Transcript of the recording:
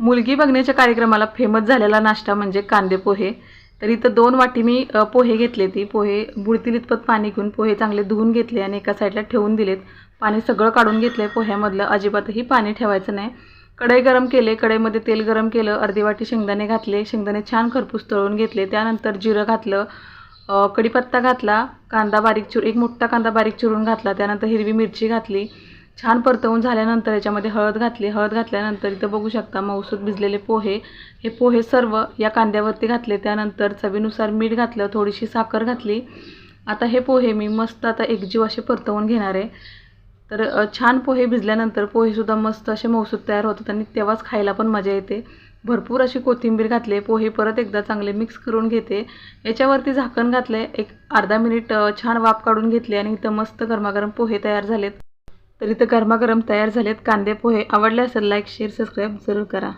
मुलगी बघण्याच्या कार्यक्रमाला फेमस झालेला नाश्ता म्हणजे कांदे पोहे. तर इथं दोन वाटी मी पोहे घेतले ती. पोहे बुडतील इतपत पाणी घेऊन पोहे चांगले धुवून घेतले आणि एका साईडला ठेवून दिलेत. पाणी सगळं काढून घेतलं आहे पोह्यामधलं. अजिबातही पाणी ठेवायचं नाही. कढई गरम केले. कढईमध्ये तेल गरम केलं. अर्धी वाटी शेंगदाणे घातले. शेंगदाणे छान खरपूस तळून घेतले. त्यानंतर जिरं घातलं. कढीपत्ता घातला. कांदा बारीक चिर एक मोठा कांदा बारीक चिरून घातला. त्यानंतर हिरवी मिरची घातली. छान परतवून झाल्यानंतर याच्यामध्ये हळद घातली. हळद घातल्यानंतर इथं बघू शकता मऊसूत भिजलेले पोहे. हे पोहे सर्व या कांद्यावरती घातले. त्यानंतर चवीनुसार मीठ घातलं थोडीशी साखर घातली. आता हे पोहे मी मस्त आता एकजीव असे परतवून घेणार आहे. तर छान पोहे भिजल्यानंतर पोहेसुद्धा मस्त असे मऊसूत तयार होतात आणि तेव्हाच खायला पण मजा येते. भरपूर अशी कोथिंबीर घातले. पोहे परत एकदा चांगले मिक्स करून घेते. याच्यावरती झाकण घातले एक अर्धा मिनिट छान वाफ काढून घेतले आणि इथं मस्त गरमागरम पोहे तयार झालेत. तर इथं गरमागरम तयार झालेत कांदे पोहे. आवडले असेल लाईक शेअर सबस्क्राईब जरूर करा.